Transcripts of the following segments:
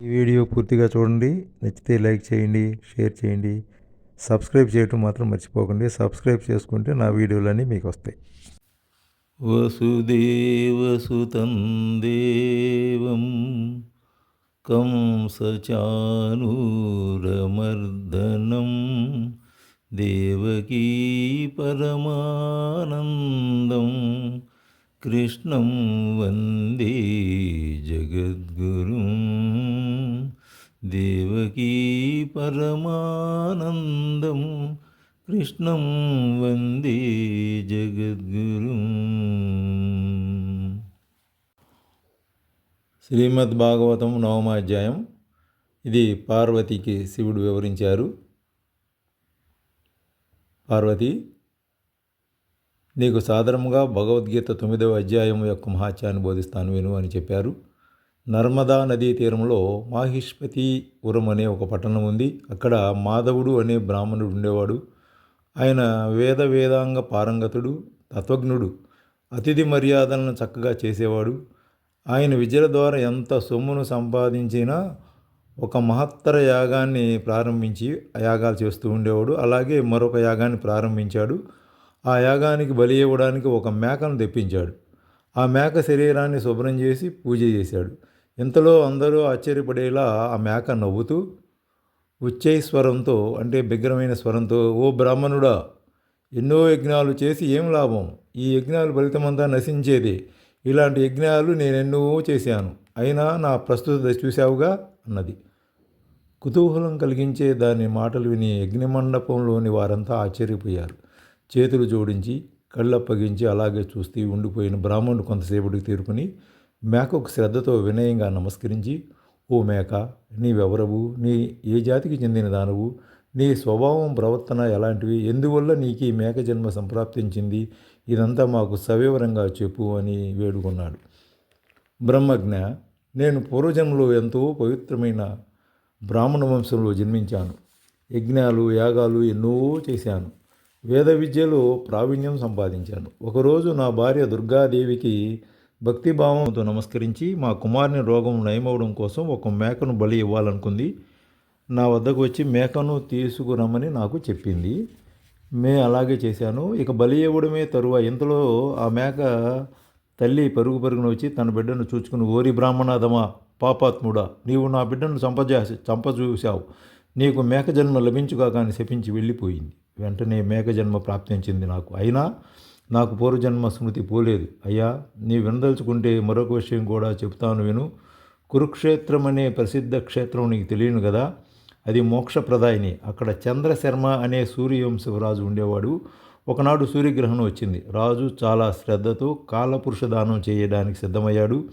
ఈ వీడియో పూర్తిగా చూడండి. నచ్చితే లైక్ చేయండి షేర్ చేయండి. సబ్స్క్రైబ్ చేయటం మాత్రం మర్చిపోకండి. సబ్స్క్రైబ్ చేసుకుంటే నా వీడియోలన్నీ మీకు వస్తాయి. వసుదేవసుతం దేవం కంసచానూరమర్దనం దేవకీ పరమానందం కృష్ణం వందే జగద్గురుం దేవకీ పరమానందం కృష్ణం వందే జగద్గురు. శ్రీమద్ భాగవతం నవమాధ్యాయం. ఇది పార్వతికి శివుడు వివరించారు. పార్వతి నీకు సాధారణంగా భగవద్గీత తొమ్మిదవ అధ్యాయం యొక్క మహాత్యాన్ని బోధిస్తాను విను అని చెప్పారు. నర్మదా నదీ తీరంలో మాహిష్పతిపురం అనే ఒక పట్టణం ఉంది. అక్కడ మాధవుడు అనే బ్రాహ్మణుడు ఉండేవాడు. ఆయన వేద వేదాంగ పారంగతుడు తత్వజ్ఞుడు అతిథి మర్యాదలను చక్కగా చేసేవాడు. ఆయన విద్యల ద్వారా ఎంత సొమ్మును సంపాదించినా ఒక మహత్తర యాగాన్ని ప్రారంభించి యాగాలు చేస్తూ ఉండేవాడు. అలాగే మరొక యాగాన్ని ప్రారంభించాడు. ఆ యాగానికి బలి ఇవ్వడానికి ఒక మేకను తెప్పించాడు. ఆ మేక శరీరాన్ని శుభ్రం చేసి పూజ చేశాడు. ఇంతలో అందరూ ఆశ్చర్యపడేలా ఆ మేక నవ్వుతూ ఉచ్చై స్వరంతో అంటే బిగ్గరమైన స్వరంతో ఓ బ్రాహ్మణుడా ఎన్నో యజ్ఞాలు చేసి ఏం లాభం? ఈ యజ్ఞాలు ఫలితమంతా నశించేదే. ఇలాంటి యజ్ఞాలు నేనెన్నో చేశాను. అయినా నా ప్రస్తుత దశ చూశావుగా? అన్నది. కుతూహలం కలిగించే దాని మాటలు విని యజ్ఞమండపంలోని వారంతా ఆశ్చర్యపోయారు. చేతులు జోడించి కళ్ళప్పగించి అలాగే చూస్తూ ఉండిపోయిన బ్రాహ్మణుడు కొంతసేపటికి తీరుకుని మేకకు శ్రద్ధతో వినయంగా నమస్కరించి ఓ మేక నీవెవరవు? నీ ఏ జాతికి చెందిన దానవు? నీ స్వభావం ప్రవర్తన ఎలాంటివి? ఎందువల్ల నీకు ఈ మేక జన్మ సంప్రాప్తించింది? ఇదంతా మాకు సవివరంగా చెప్పు అని వేడుకున్నాడు. బ్రహ్మజ్ఞ నేను పూర్వజన్మలో ఎంతో పవిత్రమైన బ్రాహ్మణ వంశంలో జన్మించాను. యజ్ఞాలు యాగాలు ఎన్నో చేశాను. వేద విద్యలో ప్రావీణ్యం సంపాదించాను. ఒకరోజు నా భార్య దుర్గాదేవికి భక్తిభావంతో నమస్కరించి మా కుమారుని రోగం నయమవడం కోసం ఒక మేకను బలి ఇవ్వాలనుకుంది. నా వద్దకు వచ్చి మేకను తీసుకురమ్మని నాకు చెప్పింది. మే అలాగే చేశాను. ఇక బలి ఇవ్వడమే తరువా. ఇంతలో ఆ మేక తల్లి పరుగు పరుగున వచ్చి తన బిడ్డను చూచుకుని ఓరి బ్రాహ్మణాదమా పాపాత్ముడా నీవు నా బిడ్డను చంపజా చంపచూశావు నీకు మేక జన్మ లభించుగా కానీ శపించి వెళ్ళిపోయింది. వెంటనే మేక జన్మ ప్రాప్తించింది నాకు. అయినా నాకు పూర్వజన్మ స్మృతి పోలేదు. అయ్యా నీ వినదలుచుకుంటే మరొక విషయం కూడా చెప్తాను విను. కురుక్షేత్రం అనే ప్రసిద్ధ క్షేత్రం నీకు తెలియను కదా? అది మోక్షప్రదాయిని. అక్కడ చంద్రశర్మ అనే సూర్యవంశరాజు ఉండేవాడు. ఒకనాడు సూర్యగ్రహణం వచ్చింది. రాజు చాలా శ్రద్ధతో కాలపురుష దానం చేయడానికి సిద్ధమయ్యాడు.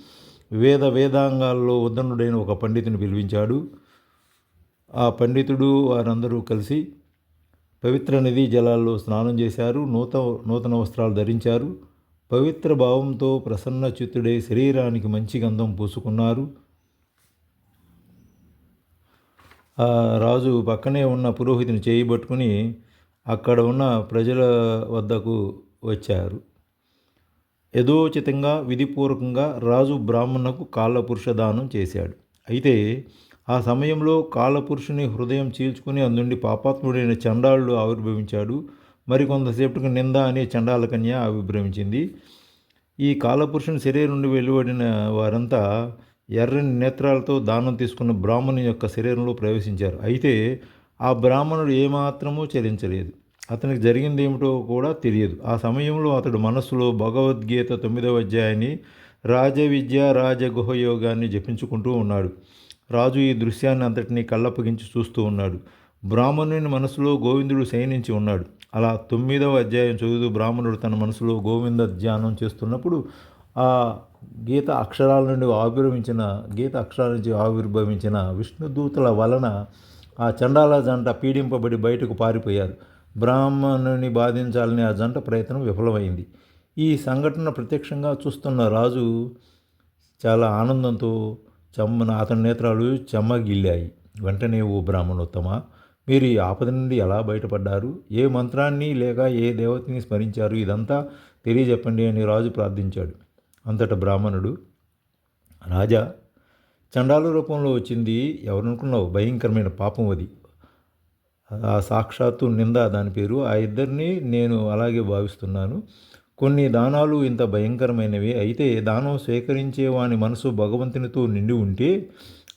వేద వేదాంగాల్లో ఉద్దనుడైన ఒక పండితుని పిలిపించాడు. ఆ పండితుడు వారందరూ కలిసి పవిత్ర నదీ జలాల్లో స్నానం చేశారు నూత నూతన వస్త్రాలు ధరించారు. పవిత్ర భావంతో ప్రసన్న చిత్తుడై శరీరానికి మంచి గంధం పూసుకున్నారు. రాజు పక్కనే ఉన్న పురోహితుని చేయబట్టుకుని అక్కడ ఉన్న ప్రజల వద్దకు వచ్చారు. యథోచితంగా విధిపూర్వకంగా రాజు బ్రాహ్మణకు కాళ్ళ పురుష దానం చేశాడు. అయితే ఆ సమయంలో కాలపురుషుని హృదయం చీల్చుకుని అందుండి పాపాత్ముడైన చండాలుడు ఆవిర్భవించాడు. మరికొంతసేపటికి నింద అనే చండాల కన్య ఆవిర్భవించింది. ఈ కాలపురుషుని శరీరం నుండి వెలువడిన వారంతా ఎర్రని నేత్రాలతో దానం తీసుకున్న బ్రాహ్మణు యొక్క శరీరంలో ప్రవేశించారు. అయితే ఆ బ్రాహ్మణుడు ఏమాత్రమూ చెల్లించలేదు అతనికి జరిగింది ఏమిటో కూడా తెలియదు. ఆ సమయంలో అతడు మనస్సులో భగవద్గీత తొమ్మిదవ అధ్యాయాన్ని రాజవిద్య రాజగుహయోగాన్ని జపించుకుంటూ ఉన్నాడు. రాజు ఈ దృశ్యాన్ని అంతటినీ కళ్ళప్పగించి చూస్తూ ఉన్నాడు. బ్రాహ్మణుని మనసులో గోవిందుడు శయనించి ఉన్నాడు. అలా తొమ్మిదవ అధ్యాయం చదువుతూ బ్రాహ్మణుడు తన మనసులో గోవింద ధ్యానం చేస్తున్నప్పుడు ఆ గీత అక్షరాల నుండి ఆవిర్భవించిన గీత అక్షరాల నుంచి ఆవిర్భవించిన విష్ణుదూతల వలన ఆ చండాల జంట పీడింపబడి బయటకు పారిపోయారు. బ్రాహ్మణుని బాధించాలని ఆ జంట ప్రయత్నం విఫలమైంది. ఈ సంఘటన ప్రత్యక్షంగా చూస్తున్న రాజు చాలా ఆనందంతో చెమ్మన అతని నేత్రాలు చెమ్మగిల్లాయి. వెంటనే ఓ బ్రాహ్మణోత్తమ మీరు ఈ ఆపద నుండి ఎలా బయటపడ్డారు? ఏ మంత్రాన్ని లేక ఏ దేవతని స్మరించారు? ఇదంతా తెలియజెప్పండి అని రాజు ప్రార్థించాడు. అంతట బ్రాహ్మణుడు రాజా చండాల రూపంలో వచ్చింది. ఎవరనుకున్నావు? భయంకరమైన పాపం అది. ఆ సాక్షాత్తు నింద దాని పేరు. ఆ ఇద్దరిని నేను అలాగే భావిస్తున్నాను. కొన్ని దానాలు ఇంత భయంకరమైనవి. అయితే దానం స్వీకరించే వాని మనసు భగవంతునితో నిండి ఉంటే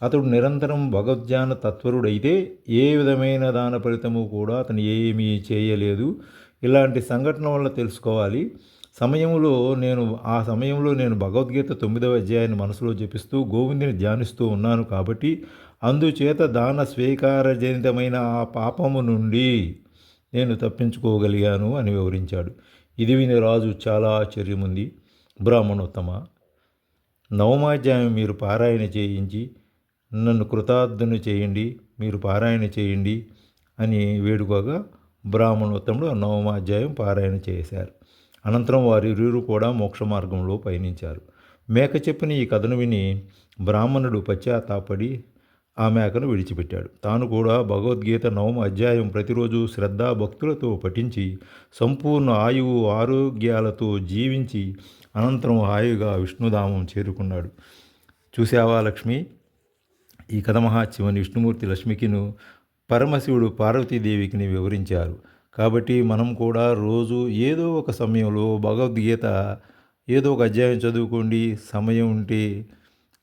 అతడు నిరంతరం భగవద్ధ్యాన తత్వరుడైతే ఏ విధమైన దాన ఫలితము కూడా అతను ఏమీ చేయలేదు. ఇలాంటి సంఘటన వల్ల తెలుసుకోవాలి. సమయంలో నేను ఆ సమయంలో నేను భగవద్గీత తొమ్మిదవ అధ్యాయాన్ని మనసులో జపిస్తూ గోవిందుని ధ్యానిస్తూ ఉన్నాను కాబట్టి అందుచేత దాన స్వీకారజనితమైన ఆ పాపము నుండి నేను తప్పించుకోగలిగాను అని వివరించాడు. ఇది విని రాజు చాలా ఆశ్చర్యముంది. బ్రాహ్మణోత్తమ నవమాధ్యాయం మీరు పారాయణ చేయించి నన్ను కృతార్థుని చేయండి మీరు పారాయణ చేయండి అని వేడుకోగా బ్రాహ్మణోత్తముడు ఆ నవమాధ్యాయం పారాయణ చేశారు. అనంతరం వారిరువురు కూడా మోక్ష మార్గంలో పయనించారు. మేక చెప్పిన ఈ కథను విని బ్రాహ్మణుడు పశ్చాత్తాపడి ఆ మేకను విడిచిపెట్టాడు. తాను కూడా భగవద్గీత నవమ అధ్యాయం ప్రతిరోజు శ్రద్ధా భక్తులతో పఠించి సంపూర్ణ ఆయువు ఆరోగ్యాలతో జీవించి అనంతరం హాయిగా విష్ణుధామం చేరుకున్నాడు. చూసావా లక్ష్మి? ఈ కథ విష్ణుమూర్తి లక్ష్మికిను పరమశివుడు పార్వతీదేవికిని వివరించారు. కాబట్టి మనం కూడా రోజు ఏదో ఒక సమయంలో భగవద్గీత ఏదో ఒక అధ్యాయం చదువుకోండి సమయం ఉంటే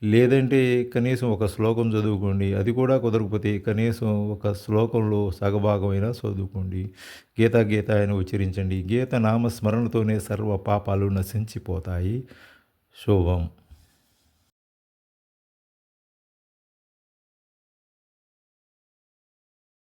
లేదంటే కనీసం ఒక శ్లోకం చదువుకోండి. అది కూడా కుదరకపోతే కనీసం ఒక శ్లోకంలో సగభాగమైనా చదువుకోండి. గీత గీత అని ఉచ్చరించండి. గీత నామస్మరణతోనే సర్వ పాపాలు నశించిపోతాయి. శుభం.